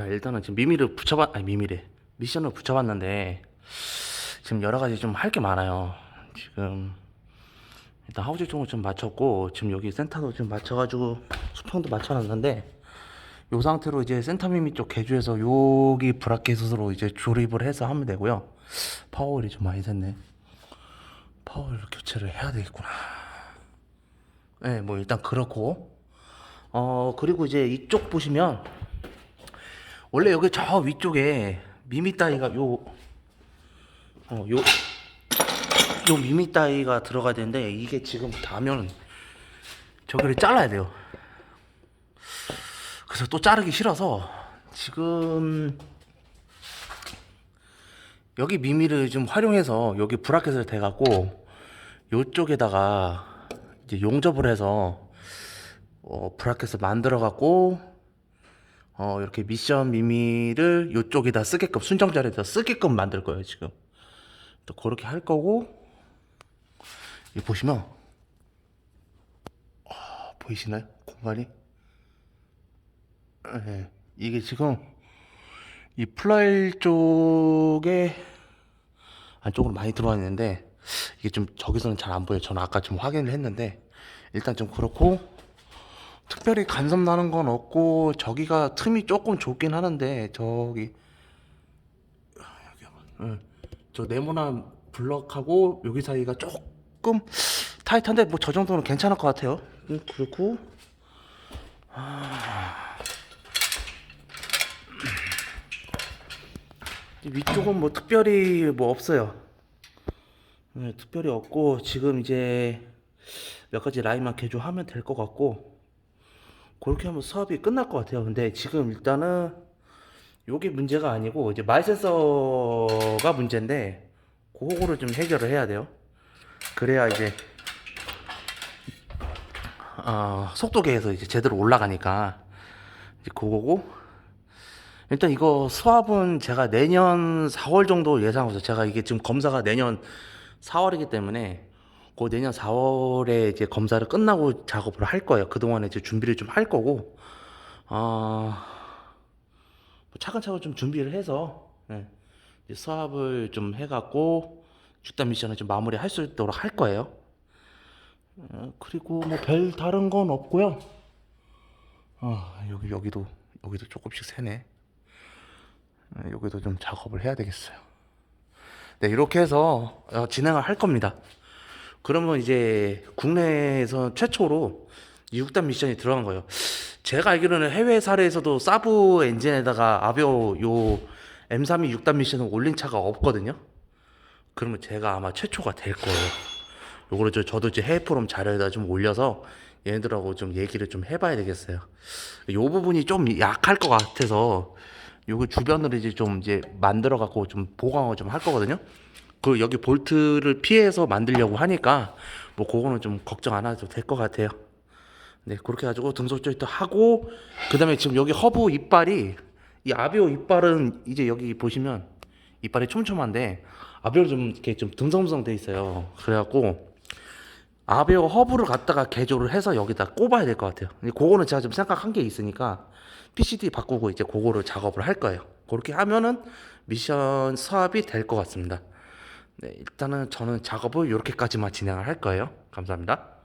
자 일단은 지금 미미를 붙여봤 아니 미미래. 미션을 붙여봤는데 지금 여러 가지 좀 할 게 많아요. 지금 일단 하우지 쪽을 좀 맞췄고 지금 여기 센터도 좀 맞춰가지고 수평도 맞춰놨는데 요 상태로 이제 센터 미미 쪽 개조해서 여기 브라켓으로 이제 조립을 해서 하면 되고요. 파워홀이 좀 많이 샜네. 파워홀 교체를 해야 되겠구나. 네뭐 일단 그렇고. 어 그리고 이제 이쪽 보시면 원래 여기 저 위쪽에 미미 따위가 요, 어, 요, 요 미미 따위가 들어가야 되는데 이게 지금 닿으면 저기를 잘라야 돼요. 그래서 또 자르기 싫어서 지금 여기 미미를 좀 활용해서 여기 브라켓을 대갖고 요쪽에다가 이제 용접을 해서 어, 브라켓을 만들어 갖고 어, 이렇게 미션 미미를 이쪽에다 쓰게끔 순정 자리에다 쓰게끔 만들 거예요 지금. 또 그렇게 할 거고 이 보시면 아, 보이시나요? 공간이? 네, 이게 지금 이 플라일 쪽에 안쪽으로 많이 들어와 있는데 이게 좀 저기서는 잘 안 보여요. 저는 아까 좀 확인을 했는데 일단 좀 그렇고 특별히 간섭 나는 건 없고 저기가 틈이 조금 좁긴 하는데 저기 응. 저 네모난 블럭하고 여기 사이가 조금 타이트한데 뭐 저 정도는 괜찮을 것 같아요. 음, 그렇고 아... 위쪽은 뭐 특별히 뭐 없어요. 네, 특별히 없고 지금 이제 몇 가지 라인만 개조하면 될 것 같고 그렇게 하면 수업이 끝날 것 같아요. 근데 지금 일단은 요게 문제가 아니고 이제 말센서가 문제인데 그거를 좀 해결을 해야 돼요. 그래야 이제 어, 속도계에서 이제 제대로 올라가니까 이제 그거고 일단 이거 수압은 제가 내년 4월 정도 예상해서 제가 이게 지금 검사가 내년 4월이기 때문에 그 내년 4월에 이제 검사를 끝나고 작업을 할 거예요. 그동안에 이제 준비를 좀 할 거고, 어, 뭐 차근차근 좀 준비를 해서, 예, 이제 수업을 좀 해갖고, 6단 미션을 좀 마무리 할 수 있도록 할 거예요. 어, 그리고 뭐 별 다른 건 없고요. 아, 여기, 여기도, 여기도 조금씩 새네. 예, 여기도 좀 작업을 해야 되겠어요. 네, 이렇게 해서 어, 진행을 할 겁니다. 그러면 이제 국내에서 최초로 이 6단 미션이 들어간 거예요. 제가 알기로는 해외 사례에서도 사브 엔진에다가 아비오 요 M32 6단 미션을 올린 차가 없거든요. 그러면 제가 아마 최초가 될 거예요. 요거를 저, 저도 이제 해외 포럼 자료에다 좀 올려서 얘네들하고 좀 얘기를 좀 해봐야 되겠어요. 요 부분이 좀 약할 것 같아서 요거 주변으로 이제 좀 이제 만들어 갖고 좀 보강을 좀 할 거거든요. 그 여기 볼트를 피해서 만들려고 하니까 뭐 그거는 좀 걱정 안 해도 될 것 같아요. 네 그렇게 해가지고 등속 조립도 하고 그 다음에 지금 여기 허브 이빨이 이 아비오 이빨은 이제 여기 보시면 이빨이 촘촘한데 아비오 좀 이렇게 좀 듬성듬성 돼 있어요. 그래갖고 아비오 허브를 갖다가 개조를 해서 여기다 꼽아야 될 것 같아요. 근데 그거는 제가 좀 생각한 게 있으니까 PCD 바꾸고 이제 그거를 작업을 할 거예요. 그렇게 하면은 미션 수압이 될 것 같습니다. 네, 일단은 저는 작업을 이렇게까지만 진행을 할 거예요. 감사합니다.